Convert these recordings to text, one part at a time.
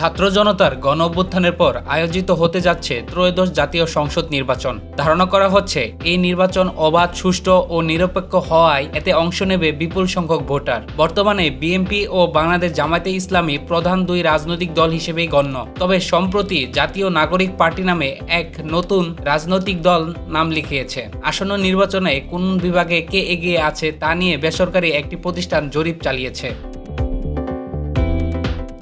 ছাত্র জনতার গণ অভ্যুত্থানের পর আয়োজিত হতে যাচ্ছে ত্রয়োদশ জাতীয় সংসদ নির্বাচন। ধারণা করা হচ্ছে, এই নির্বাচন অবাধ, সুষ্ঠু ও নিরপেক্ষ হওয়ায় এতে অংশ নেবে বিপুল সংখ্যক ভোটার। বর্তমানে বিএনপি ও বাংলাদেশ জামায়াতে ইসলামী প্রধান দুই রাজনৈতিক দল হিসেবেই গণ্য। তবে সম্প্রতি জাতীয় নাগরিক পার্টি নামে এক নতুন রাজনৈতিক দল নাম লিখিয়েছে। আসন্ন নির্বাচনে কোন বিভাগে কে এগিয়ে আছে তা নিয়ে বেসরকারি একটি প্রতিষ্ঠান জরিপ চালিয়েছে।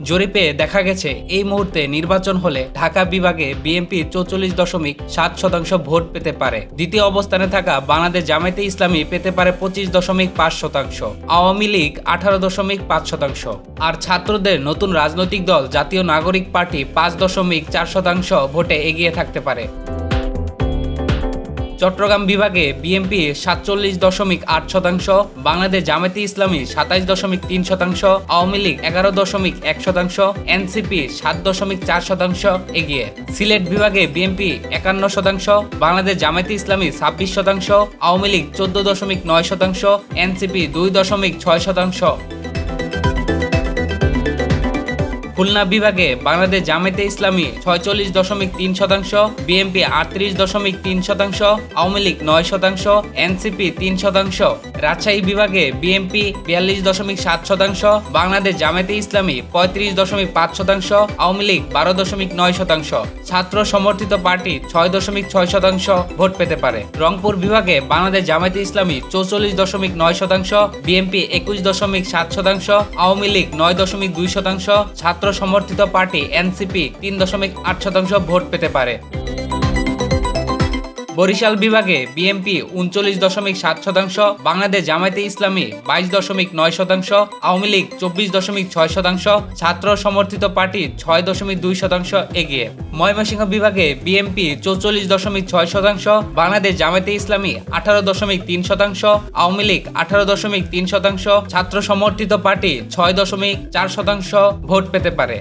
জরিপে দেখা গেছে, এই মুহূর্তে নির্বাচন হলে ঢাকা বিভাগে বিএনপি চৌচল্লিশ দশমিক সাত শতাংশ ভোট পেতে পারে। দ্বিতীয় অবস্থানে থাকা বাংলাদেশ জামায়াতে ইসলামী পেতে পারে পঁচিশ দশমিক পাঁচ শতাংশ, আওয়ামী লীগ আঠারো দশমিক পাঁচ শতাংশ। আর ছাত্রদের নতুন রাজনৈতিক দল জাতীয় নাগরিক পার্টি পাঁচ দশমিক চার শতাংশ ভোটে এগিয়ে থাকতে পারে। চট্টগ্রাম বিভাগে বিএনপি সাতচল্লিশ দশমিক আট শতাংশ, বাংলাদেশ জামায়াতে ইসলামী সাতাইশ দশমিক তিন শতাংশ, আওয়ামী লীগ এগারো দশমিক এক শতাংশ এনসিপি সাত দশমিক চার শতাংশ এগিয়ে। সিলেট বিভাগে বিএনপি একান্ন শতাংশ, বাংলাদেশ জামায়াতে ইসলামী ছাব্বিশ শতাংশ, আওয়ামী লীগ চোদ্দ দশমিক নয় শতাংশ এনসিপি দুই দশমিক ছয় শতাংশ। খুলনা বিভাগে বাংলাদেশ জামায়াতে ইসলামী ছয়চল্লিশ দশমিক তিন শতাংশ বিএনপি আটত্রিশ দশমিক তিন শতাংশ, আওয়ামী লীগ নয় শতাংশ এনসিপি তিন শতাংশ। রাজশাহী বিভাগে বিএনপি বিয়াল্লিশ দশমিক সাত শতাংশ, বাংলাদেশ জামায়াতে ইসলামী পঁয়ত্রিশ দশমিক পাঁচ শতাংশ, আওয়ামী লীগ বারো দশমিক নয় শতাংশ। ছাত্র সমর্থিত পার্টি ছয় দশমিক ছয় শতাংশ ভোট পেতে পারে। রংপুর বিভাগে বাংলাদেশ জামায়াতে ইসলামী চৌচল্লিশ দশমিক নয় শতাংশ বিএনপি একুশ দশমিক সাত শতাংশ, আওয়ামী লীগ নয় দশমিক দুই শতাংশ, ছাত্র সমর্থিত পার্টি এনসিপি তিন দশমিক আট শতাংশ ভোট পেতে পারে। বরিশাল বিভাগে বিএনপি উনচল্লিশ দশমিক সাত শতাংশ, বাংলাদেশ জামায়াতে ইসলামী বাইশ দশমিক নয় শতাংশ, আওয়ামী লীগ চব্বিশ দশমিক ছয় শতাংশ, ছাত্র সমর্থিত পার্টি ছয় দশমিক দুই শতাংশ এগিয়ে। ময়মনসিংহ বিভাগে বিএনপি চৌচল্লিশ দশমিক ছয় শতাংশ, বাংলাদেশ জামায়াতে ইসলামী আঠারো দশমিক তিন শতাংশ, আওয়ামী লীগ আঠারো দশমিক তিন শতাংশ, ছাত্র সমর্থিত পার্টি ছয় দশমিক চার শতাংশ ভোট পেতে পারে।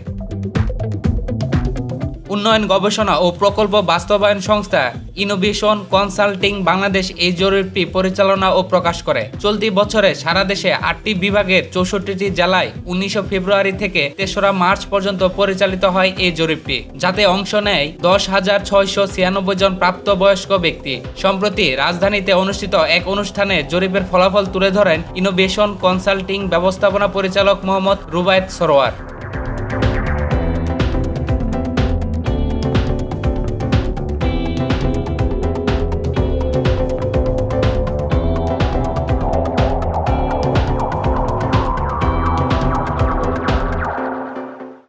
উন্নয়ন গবেষণা ও প্রকল্প বাস্তবায়ন সংস্থা ইনোভেশন কনসাল্টিং বাংলাদেশ এই জরিপটি পরিচালনা ও প্রকাশ করে। চলতি বছরে সারা দেশে আটটি বিভাগের চৌষট্টিটি জেলায় উনিশে ফেব্রুয়ারি থেকে তেসরা মার্চ পর্যন্ত পরিচালিত হয় এই জরিপটি, যাতে অংশ নেয় দশ হাজার ছয়শো ছিয়ানব্বই জন প্রাপ্তবয়স্ক ব্যক্তি। সম্প্রতি রাজধানীতে অনুষ্ঠিত এক অনুষ্ঠানে জরিপের ফলাফল তুলে ধরেন ইনোভেশন কনসাল্টিং ব্যবস্থাপনা পরিচালক মোহাম্মদ রুবায়েত সরোয়ার।